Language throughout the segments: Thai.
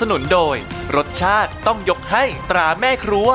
สนุนโดย รสชาติต้องยกให้ตราแม่ครัว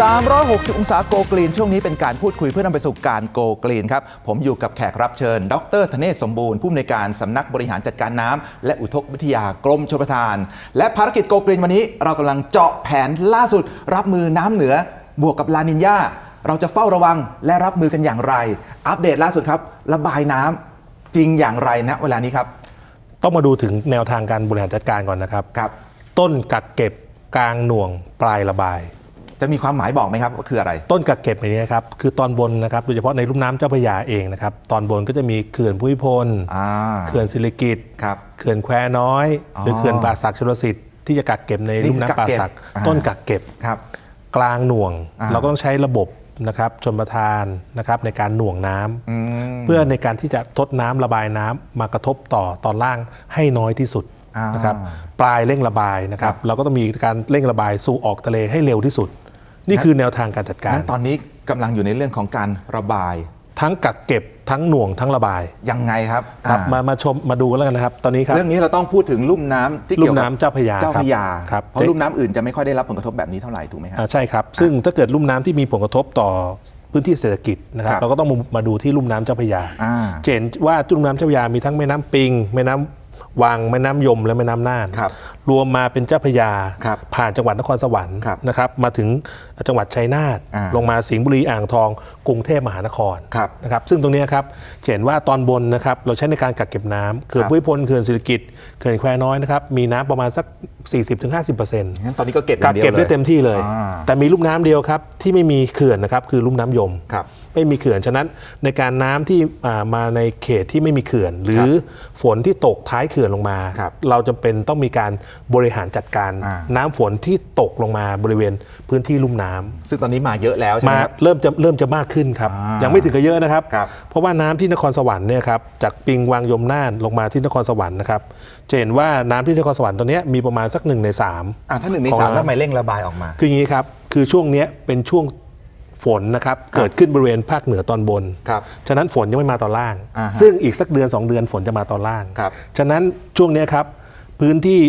360 องศาโกกรีน ช่วงนี้เป็นการพูดคุยเพื่อนำไปสู่การโกกรีนครับ ผมอยู่กับแขกรับเชิญ ดรธเนศสมบูรณ์ ผู้อำนวยการสำนักบริหารจัดการน้ำและอุทกวิทยากรมชลประทาน และภารกิจโกกรีนวันนี้ เรากำลังเจาะแผนล่าสุด รับมือน้ำเหนือบวกกับลานินยาเราจะเฝ้าระวังและรับมือกันอย่างไร อัปเดตล่าสุดครับ ระบายน้ำ จริงอย่างไรนะเวลานี้ครับ ต้องมาดูถึงแนวทางการบริหารจัดการก่อนนะครับ ครับ ต้นกักเก็บกลางหน่วงปลายระบาย จะมีความหมายบอกไหมครับว่าคืออะไร ต้นกักเก็บในนี้ครับคือตอนบนนะครับโดยเฉพาะในลุ่มน้ำเจ้าพระยาเองนะครับตอนบนก็จะมีเขื่อนภูมิพลอ่าเขื่อนศิริกิตครับ เขื่อนแควน้อยอ๋อหรือเขื่อนป่าสักชลสิทธิ์ที่จะกักเก็บในลุ่มนี่คือน้ำป่ากักเก็บสักอ่าต้นกักเก็บ ครับ กลางหน่วง อ่า เราก็ต้องใช้ระบบนะครับชนประทานนะครับในการหน่วงน้ำอืมเพื่อในการที่จะทดน้ำระบายน้ำมากระทบต่อตอนล่างให้น้อยที่สุดอ่านนะครับปลายเร่งระบายนะครัครับบเราก็ต้องมีการเร่งระบายสู่ออกทะเลให้เร็วที่สุด นี่คือแนวทางการจัดการงั้นตอนนี้กำลังอยู่ในเรื่องของการระบาย ทั้งกักเก็บทั้งหน่วงทั้งระบายยังไงครับครับอ่ามามาชมมาดูกันแล้วกันนะครับ ตอนนี้ครับเรื่องนี้เราต้องพูดถึงลุ่มน้ำที่เกี่ยวลุ่มกับน้ำเจ้าพระยาเจ้าพระยาครับเพราะลุ่มน้ำอื่นจะไม่ค่อยได้รับผลกระทบแบบนี้เท่าไหร่ถูกไหมครับ อ่าใช่ครับ ซึ่งถ้าเกิดลุ่มน้ำที่มีผลกระทบต่อพื้นที่เศรษฐกิจนะครับ ครับเราก็ต้องมามาดูที่ลุ่มน้ำเจ้าพระยาอ่าจะเห็นว่าลุ่มน้ำเจ้าพระยามีทั้งแม่น้ำปิง แม่น้ำวังแม่น้ำยมและแม่น้ำน่านครับ รวมมาเป็นเจ้าพระยา ครับผ่านจังหวัดนครสวรรค์ครับนะครับมาถึงจังหวัดชัยนาทอ่าลงมาสิงห์บุรีอ่างทอง กรุงเทพมหานครครับนะครับซึ่งตรงเนี้ยครับจะเห็นว่าตอนบนนะครับเราใช้ในการกักเก็บน้ำเขื่อนครับภูมิพลเขื่อนศิริกิตเขื่อนแควน้อยนะครับมีน้ำประมาณสัก 40-50%งั้นตอนนี้ก็เก็บอกัย่ากงเดียวเก็บเลยได้เต็มที่เลย อ่าแต่มีลุ่มน้ำเดียวครับ ที่ไม่มีเขื่อนนะครับคือลุ่มน้ำยม ครับ ไม่มีเขื่อน ฉะนั้นในการน้ำที่อ่ามาในเขตที่ไม่มีเขื่อน หรือฝนที่ตกท้ายเขื่อนลงมา ครับเราจำเป็นต้องมีการบริหารจัดการอ่า น้ำฝนที่ตกลงมาบริเวณพื้นที่ลุ่มน้ำ ซึ่งตอนนี้มาเยอะแล้วใช่ไหมมาครับ เริ่มจะเริ่มจะมากขึ้นครับ อ่ายัยังไม่ถึงกับเยอะนะครับ ครับเพราะว่าน้ำที่นครสวรรค์เนี่ยครับจากปิงวางยมน่านลงมาที่นครสวรรค์นะครับจะเห็นว่าน้ำที่นครสวรรค์ตอนเนี้ยมีประมาณสักหนึ่งในสาม อ่าถ้าหนึ่งในของสามน้ำแล้วทำไมเร่งระบายออกมา คืออย่างนี้ครับ คือช่วงเนี้ยเป็นช่วงฝนนะครับ เกิดขึ้นบริเวณภาคเหนือตอนบน ครับฉะนั้นฝนยังไม่มาตอนล่าง อ่าฮะซึ่งอีกสักเดือน 2 เดือนฝนจะมาตอนล่าง ครับฉะนั้นช่วงเนี้ยครับ พื้นที่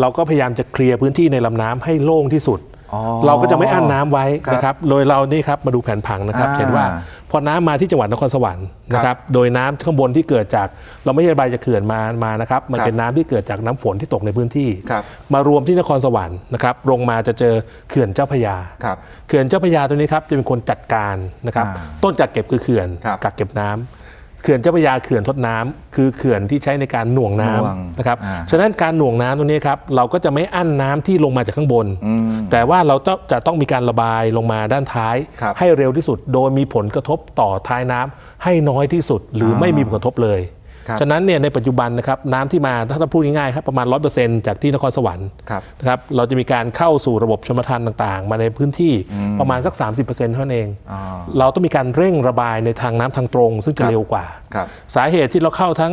เราก็พยายามจะเคลียร์พื้นที่ในลำน้ำให้โล่งที่สุด อ๋อเราก็จะไม่อั้นน้ำไว้ครับนะครับ โดยเรานี่ครับมาดูแผนผังนะครับ อ่าเห็นว่าพอน้ำมาที่จังหวัดนครสวรรค์นะคครัรับบ โดยน้ำข้างบนที่เกิดจาก เราไม่ใช่ระบายจากเขื่อนมามานะครับ มันครับเป็นน้ำที่เกิดจากน้ำฝนที่ตกในพื้นที่ ครับมารวมที่นครสวรรค์นะครับลงมาจะเจอเขื่อนเจ้าพระยา ครับเขื่อนเจ้าพระยาตัวนี้ครับจะเป็นคนจัดการนะครับ อ่าต้นกักเก็บคือเขื่อนครับกักเก็บน้ำ เขื่อนเจ้าพระยาเขื่อนทดน้ำคือเขื่อนที่ใช้ในการหน่วงน้หน่วงำนะครับอ่าฉะนั้นการหน่วงน้ำตรงนี้ครับเราก็จะไม่อั้นน้ำที่ลงมาจากข้างบนอืมแต่ว่าเราต้องจะต้องมีการระบายลงมาด้านท้ายครับให้เร็วที่สุด โดยมีผลกระทบต่อท้ายน้ำให้น้อยที่สุดหรืออาไม่มีผลกระทบเลยครับ ฉะนั้นเนี่ยในปัจจุบันนะครับน้ำที่มาถ้าเราพูดง่ายๆครับประมาณ 100%จากที่นครสวรรค์ครับนะครับเราจะมีการเข้าสู่ระบบชลประทานต่างๆ มาในพื้นที่ประมาณสัก 30%เท่านั้นเองอ๋อเราต้องมีการเร่งระบายในทางน้ำทางตรง ซึ่งคจะรับเร็วกว่าครับสาเหตุที่เราเข้าทั้ง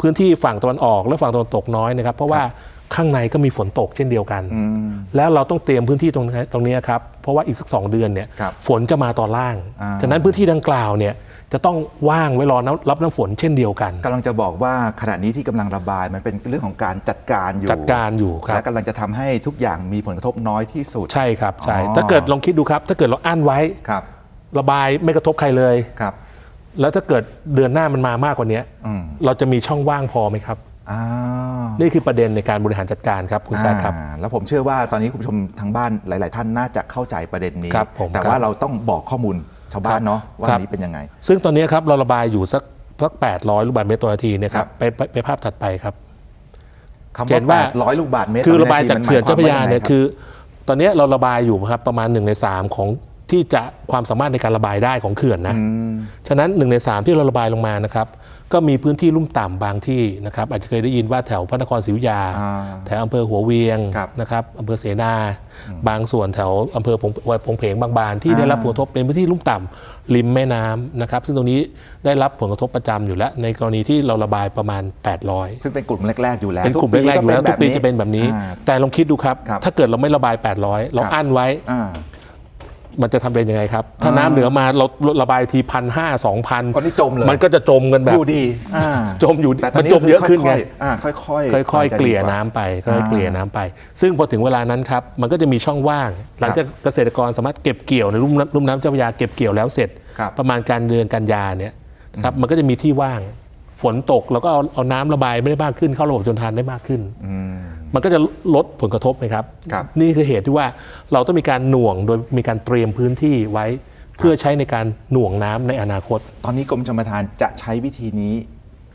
พื้นที่ฝั่งตะวันออกและฝั่งตะวันตกน้อยนะครับเพราะว่าข้างในก็มีฝนตกเช่นเดียวกันอืมแล้วเราต้องเตรียมพื้นที่ตรงนี้ตรงนี้ครับ เพราะว่าอีกสักสองเดือนเนี่ยครับฝนจะมาตอนล่างอ่าฉะนั้นพื้นที่ดังกล่าวเนี่ย จะต้องว่างไว้รอน้ำรับน้ำฝนเช่นเดียวกัน กำลังจะบอกว่าขณะนี้ที่กำลังระบายมันเป็นเรื่องของการจัดการอยู่จัดการอยู่ครับ และกำลังจะทำให้ทุกอย่างมีผลกระทบน้อยที่สุด ใช่ครับใช่อ๋อ ถ้าเกิดลองคิดดูครับ ถ้าเกิดเราอั้นไว้ ครับระบายไม่กระทบใครเลย ครับ แล้วถ้าเกิดเดือนหน้ามันมามากกว่านี้อืม เราจะมีช่องว่างพอไหมครับอ่านี่คือประเด็นในการบริหารจัดการครับคุณแซคครับ อ่าแล้วผมเชื่อว่าตอนนี้คุณผู้ชมทางบ้านหลาย ๆ ท่านน่าจะเข้าใจประเด็นนี้ ครับผมแต่ครับว่าเราต้องบอกข้อมูลชาวบ้านเนาะว่าครับอันนี้เป็นยังไง ซึ่งตอนนี้ครับเราระบายอยู่สักสัก800 ลูกบาศก์เมตรต่อนาทีเนยคครัรับบ ไปไปไปภาพถัดไปครับ คำเห็ว่านว่า ร้อยลูกบาทเมตรคือต่ระบายจากนเขื่อนเจ้าพระยาเนี่ยหมคือ ตอนนี้เราระบายอยู่ครับประมาณ1ใน3ของที่จะความสามารถในการระบายได้ของเขื่อนนะมฉะนั้น1ใน3ที่เราระบายลงมานะครับ ก็มีพื้นที่ลุ่มต่ำบางที่นะครับอาจจะเคยได้ยินว่าแถวพระนครศรีอยุธยา อ่า แถวอำเภอหัวเวียงครับนะครับอำเภอเสนา บางส่วนแถวอำเภอพงพงเพงบางบานที่อ่า ได้รับผลกระทบเป็นพื้นที่ลุ่มต่ำริมแม่น้ำนะครับซึ่งตรงนี้ได้รับผลกระทบประจำอยู่แล้ว ในกรณีที่เราระบายประมาณ 800 ซึ่งเป็นกลุ่มแรก ๆ อยู่แล้วเป็นกลุ่มแรกๆอยู่แล้วทุกปีจะเป็นแบบนี้ อ่า แต่ลองคิดดูครับ ครับถ้าเกิดเราไม่ระบาย 800 เราครับ อั้นไว้ อ่า มันจะทำเป็นยังไงครับ ถ้าน้ำเหนือมาเราระบายทีพันห้าสองพันอ๋อนี่จมเลย มันก็จะจมกันแบบอยู่ดีอ่าจมอยู่แต่ตอนนี้มันจมเยอะขึ้นไงค่อยๆอ่าค่อยๆค่อยๆจะเกลี่ยดีว่าน้ำไปค่อยๆเกลี่ยน้ำไป ซึ่งพอถึงเวลานั้นครับ มันก็จะมีช่องว่าง หลังจากเกษตรกรสามารถเก็บเกี่ยวในรุ่มน้ำรุ่มน้ำเจ้าพระยาเก็บเกี่ยวแล้วเสร็จ ครับ ประมาณการเดือนกันยาเนี่ยนะครับมันก็จะมีที่ว่าง ฝนตกแล้วก็เอาเอาน้ำระบายไม่ได้มากขึ้นเข้าระบบชนทานได้มากขึ้น อืม มันก็จะลดผลกระทบไหมครับครับ นี่คือเหตุที่ว่าเราต้องมีการหน่วงโดยมีการเตรียมพื้นที่ไว้ เพื่อใช้ในการหน่วงน้ำในอนาคต ตอนนี้กรมชลประทานจะใช้วิธีนี้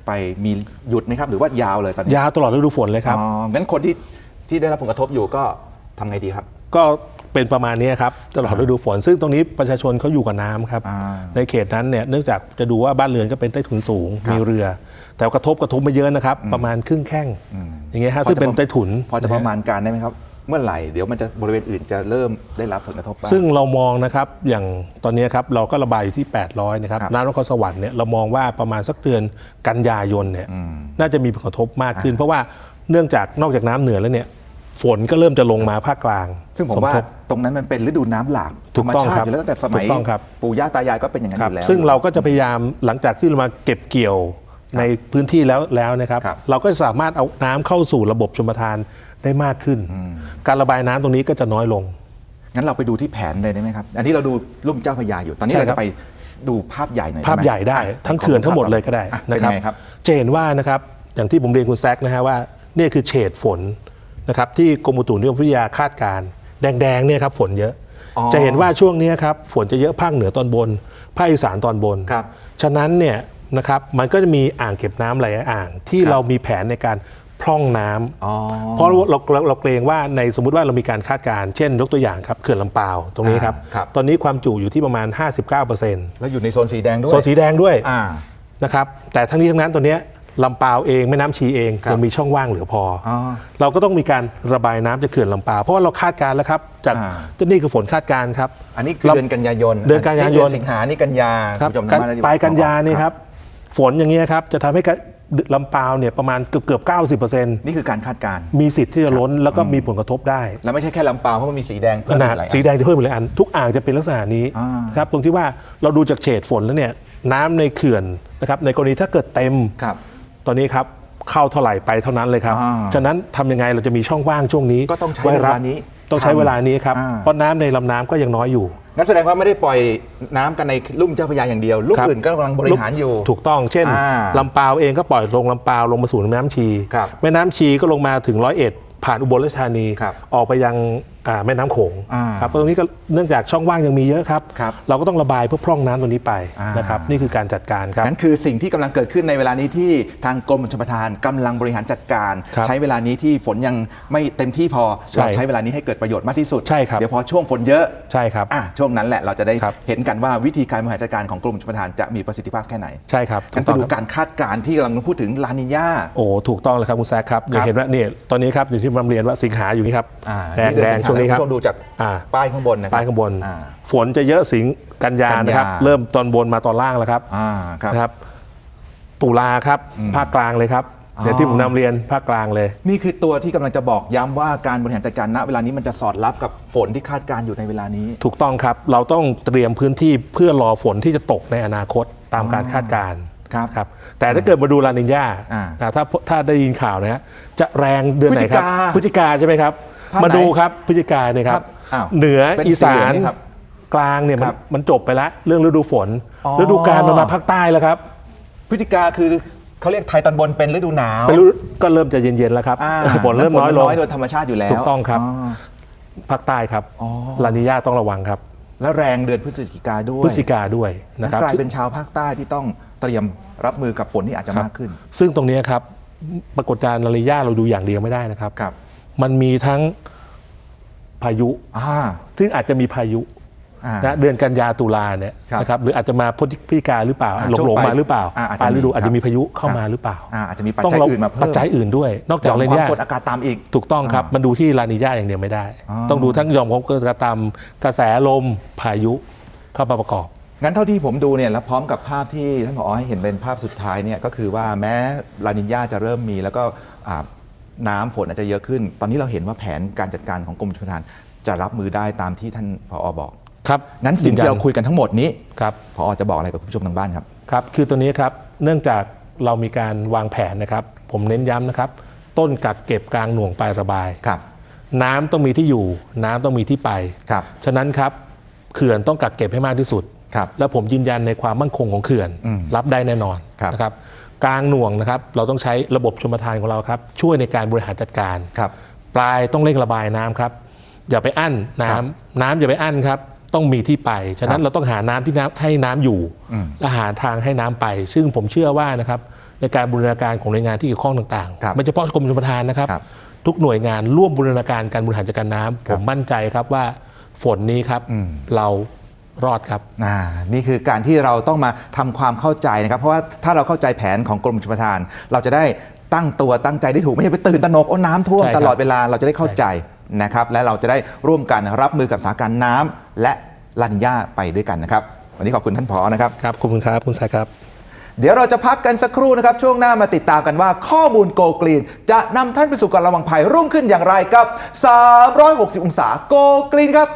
ไปมีหยุดไหมครับ หรือว่ายาวเลยตอนนี้ยาวตลอดฤดูฝนเลยครับอ๋องั้นคนที่ที่ได้รับผลกระทบอยู่ก็ทำไงดีครับ ก็เป็นประมาณนี้ครับตลอดฤดูฝน ซึ่งตรงนี้ประชาชนเขาอยู่กับน้ำครับอ่าในเขตนั้นเนี่ยเนื่องจากจะดูว่าบ้านเรือนก็เป็นใต้ถุนสูงครับมีเรือ แต่กระทบกระทบไม่เยอะนะครับ ประมาณครึ่งแข้ง อย่างเงี้ยฮะพอซึ่งจะเป็นใต้ถุนพอจะนปฮระมาณการได้ไหมครับ เมื่อไหร่เดี๋ยวมันจะบริเวณอื่นจะเริ่มได้รับผลกระทบบ้าง ซึ่งเรามองนะครับอย่างตอนนี้ครับเราก็ระบายอยู่ที่ 800 นะครับครับน้ำนครสวรรค์เนี่ยเรามองว่าประมาณสักเดือนกันยายนเนี่ยน่าจะมีผลกระทบมากขึ้น เพราะว่าเนื่องจากนอกจากน้ำเหนือแล้วเนี่ยฝนก็เริ่มจะลงมาภาคกลาง ซึ่งผมว่าสทบตรงนั้นมันเป็นฤดูน้ำหลากถูธรกรมต้องชาครัติบอยู่แล้วตั้งแต่สมัยถูกต้องครับปู่ย่าตายายก็เป็นอย่างนั้นคอรับยู่แล้ว ซึ่งเราก็จะพยายามหลังจากที่เรามาเก็บเกี่ยว ในพื้นที่แล้วแล้วนะครับครับเราก็จะสามารถเอาน้ำเข้าสู่ระบบชลประทานได้มากขึ้น การระบายน้ำตรงนี้ก็จะน้อยลง งั้นเราไปดูที่แผนเลยได้ไหมครับ อันนี้เราดูลุ่มเจ้าพระยาอยู่ ตอนนี้ใช่เราครับจะไปดูภาพใหญ่หน่อยภาพไมใหญ่ได้อะทั้งเขื่อนทั้งหมดเลยก็ได้อะนะเป็นครับไงครับจะเห็นว่านะครับอย่างที่ผมเรียนคุณแซกนะฮะว่านี่คือเฉดฝนนะครับที่กรมอุตุนิยมวิทยาคาดการณ์แดงๆเนี่ยครับฝนเยอะอ๋อจะเห็นว่าช่วงนี้ครับฝนจะเยอะภาคเหนือตอนบนภาคอีสานตอนบนครับฉะนั้นเนี่ย นะครับ มันก็จะมีอ่างเก็บน้ำหลายอ่างที่ครับเรามีแผนในการพร่องน้ำอ๋อเพราะเราเราเราเกรงว่าในสมมุติว่าเรามีการคาดการณ์เช่นยกตัวอย่างครับเขื่อนลำปาวตรงนี้ครับอ่าครับ ตอนนี้ความจุอยู่ที่ประมาณ 59%แล้วอยู่ในโซนสีแดงด้วยโซนสีแดงด้วยอ่า นะครับแต่ทั้งนี้ทั้งนั้นตัวเนี้ยลำปาวเองแม่น้ำชีเองครับยังมีช่องว่างเหลือพอออเราก็ต้องมีการระบายน้ำจากเขื่อนลำปาวเพราะว่าเราคาดการณ์แล้วครับจากอ่าที่นี่คือฝนคาดการณ์ครับ อันนี้คือเดือนกันยายนเดือนกันยายนเดือสิงหานี่กันยาครับณผู้ชมกันทางบ้ได้ปลายกันยานี่ครับ ฝนอย่างเงี้ยครับจะทำให้กะลำปาวเนี่ยประมาณเกือบเกือบเก้าสิบเปอร์เซ็นต์นี่คือการคาดการณ์ มีสิทธิ์ที่จะล้นแล้วก็มีผลกระทบได้ แล้วไม่ใช่แค่ลำปางเพราะมันมีสีแดงขนาดเพิ่มอีกหลายอันสีแดงจะเพิ่มอีกหลายอัน ทุกอ่างจะเป็นลักษณะนี้อ่าครับตรงที่ว่าเราดูจากเฉดฝนแล้วเนี่ยน้ำในเขื่อนนะครับในกรณีถ้าเกิดเต็มครับ ตอนนี้ครับเข้าเท่าไหร่ไปเท่านั้นเลยครับอ่าฉะนั้นทำยังไงเราจะมีช่องว่างช่วงนี้ ก็ต้องใช้ไรับเวลานี้ ต้องใช้ทำเวลานี้ครับอ่าเพราะน้ำในลำน้ำก็ยังน้อยอยู่ งั้นแสดงว่าไม่ได้ปล่อยน้ำกันในลุ่มเจ้าพระยาอย่างเดียวลูกครับอื่นก็กำลังบริหารอยู่ ถูกต้อง เช่นอ่าลำปาวเองก็ปล่อยลงลำปาวลงมาสู่แม่น้ำชี ครับแม่น้ำชีก็ลงมาถึงร้อยเอ็ดผ่านอุบลราชธานี ครับออกไปยังอ่า แม่น้ำโขงอ่าครับตรงนี้ก็เนื่องจากช่องว่างยังมีเยอะครับ ครับ เราก็ต้องระบายเพื่อพร่องน้ำตรงนี้ไปอ่านนะครับนี่คือการจัดการครับ นั่นคือสิ่งที่กำลังเกิดขึ้นในเวลานี้ที่ทางกรมชลประทานกำลังบริหารจัดการ ครับใช้เวลานี้ที่ฝนยังไม่เต็มที่พอใช่เราใช้เวลานี้ให้เกิดประโยชน์มากที่สุดใช่ครับ เดี๋ยวพอช่วงฝนเยอะใช่ครับ อะช่วงนั้นแหละเราจะได้ครับ เห็นกันว่าวิธีการบริหารจัดการของกรมชลประทานจะมีประสิทธิภาพแค่ไหนใช่ครับงั้นไปถูดูต้องครับการคาดการณ์ที่กำลังพูดถึงลานิญา โอ้ถูกต้องเลยครับคุณแซคครับอย่างเห็นว่าเนี่ยตอนนี้ครับอย่างที่ผมเรียนว่าสิงหาอยู่นี่ครับอ่าแดงนี่เดือนแดงสิงหาช่วงนี้ครับแล้วคุณผู้ชมดูจากอ่าป้ายข้างบนนะครับป้ายข้างบนอ่าฝนจะเยอะสิงกันยากันยานะครับ เริ่มตอนบนมาตอนล่างแล้วครับอ่าครับนะครับตุลาครับภาคกลางเลยครับอ๋ออย่างที่ผมนำเรียนภาคกลางเลย นี่คือตัวที่กำลังจะบอกย้ำว่าการบริหารจัดการณเวลานี้มันจะสอดรับกับฝนที่คาดการณ์อยู่ในเวลานี้ ถูกต้องครับ เราต้องเตรียมพื้นที่เพื่อรอฝนที่จะตกในอนาคตตามการคาดการณ์ครับครับแต่ถ้าเกิดมาดูลานิญญาอ่าอ่าถ้าถ้าได้ยินข่าวนะฮะจะแรงเดือนไหนครับพฤศจิกาพฤศจิกาใช่ไหมครับ ภาคไหนมาดูครับพฤศจิกาเนี่ยครัครับบอ้าวเหนือเป็นอีสีเหลืสาองนนี่ครับกลางเนี่ยมัคนรับมันจบไปแล้วเรื่องฤดูฝนอ๋อ ฤดูกาลมันมาภาคใต้แล้วครับพฤศจิกาคือเขาเรียกไทยตอนบนเป็นฤดูหนาวเป็นฤดูก็เริ่มจะเย็นๆแล้วครับอ่าฝนเริ่มน้อยลงน้อยโดยธรรมชาติอยู่แล้ว ถูกต้องครับ ภาคใต้ครับอ๋อ ลานิญาต้องระวังครับแล้วแรงเดือนพฤศจิกาด้วยพฤศจิกาด้วยนั่นะนครับ กลายเป็นชาวภาคใต้ที่ต้องเตรียมรับมือกับฝนที่อาจจะมากขึ้น ซึ่งตรงนี้ครับปรากฏการณ์ลานิญาเราดูอย่างเดียวไม่ได้นะครับ ครับ มันมีทั้งพายุ อ่า ซึ่งอาจจะมีพายุอ่า นะเดือนกันยาตุลาเนี่ยครับนะครับหรืออาจจะมาพฤศจิกาหรือเปล่าอ่าหลงช่วงหลงปลายมาหรือเปล่าอ่าอาจจะปลายฤดูมีอาจจะมีพายุเข้าครับมาหรือเปล่าอ่าอาจจะมีปัจต้องจัยระอื่นมาเพิ่ม ปัจจัยอื่นด้วย นอกหจากย่อมลาควานิมญากดอากาศต่ำอีก ถูกต้องครับอ่ามันดูที่ลานิญาอย่างเดียวไม่ได้อ๋อต้องดูทั้งหย่อมความกดอากาศต่ำกระแสลมพายุเข้ามาประกอบ งั้นเท่าที่ผมดูเนี่ยแล้วพร้อมกับภาพที่ท่านผอให้เห็นเป็นภาพสุดท้ายเนี่ยก็คือว่าแม้ลานิญญาจะเริ่มมีแล้วก็อ่า น้ำฝนอาจจะเยอะขึ้น ตอนนี้เราเห็นว่าแผนการจัดการของกรมชลประทานจะรับมือได้ตามที่ท่านผอบอกครับงั้นสิ่งยืที่ยัเราคุยกันทั้งหมดนี้ครับพอจะบอกอะไรกับคุณผู้ชมทางบ้านครับครับคือตัวนี้ครับเนื่องจากเรามีการวางแผนนะครับ ผมเน้นย้ำนะครับ ต้นกักเก็บกลางหน่วงปลายระบายครับ น้ำต้องมีที่อยู่ น้ำต้องมีที่ไป ครับฉะนั้นครับเขื่อนต้องกักเก็บให้มากที่สุด ครับ และผมยืนยันในความมั่นคงของเขื่อน อืมรับได้แน่นอนครับ นะครับ กลางหน่วงนะครับเราต้องใช้ระบบชมทานของเราครับช่วยในการบริหารจัดการครับ ปลายต้องเร่งระบายน้ำครับ อย่าไปอั้นน้ำครับน้ำอย่าไปอั้นครับ ต้องมีที่ไป ฉะนั้ครันบเราต้องหาน้ำที่น้ำให้น้ำอยู่ อืมและหาทางให้น้ำไป ซึ่งผมเชื่อว่านะครับในการบูรณาการของหน่วยงานที่เกี่ยวข้องต่างครับๆไม่เฉพาะกรมชลประทานนะครับ ครับทุกหน่วยงานร่วมบูรณาการการบริหารจัดการน้ำคผรับมมั่นใจครับว่าฝนนี้ครับ อืม เรา รอดครับ อ่านี่คือการที่เราต้องมาทำความเข้าใจนะครับ เพราะว่าถ้าเราเข้าใจแผนของกรมชลประทาน เราจะได้ตั้งตัวตั้งใจได้ถูกไม่ใช่ไปตื่นตระหนกโอ้น้ำท่วมใช่ครับ ตลอดเวลาเราจะได้เข้าใจนะครับ และเราจะได้ร่วมกันรับมือกับสถานการณ์น้ำและลานิญาไปด้วยกันนะครับ วันนี้ขอบคุณท่านผอนะครับ ครับขอบคุณครับคุณสายครับ เดี๋ยวเราจะพักกันสักครู่นะครับ ช่วงหน้ามาติดตามกันว่าข้อมูลโกกรีน จะนำท่านไปสู่การระวังภัยรุ่งขึ้นอย่างไรกับ 360 องศาโกกรีนครับ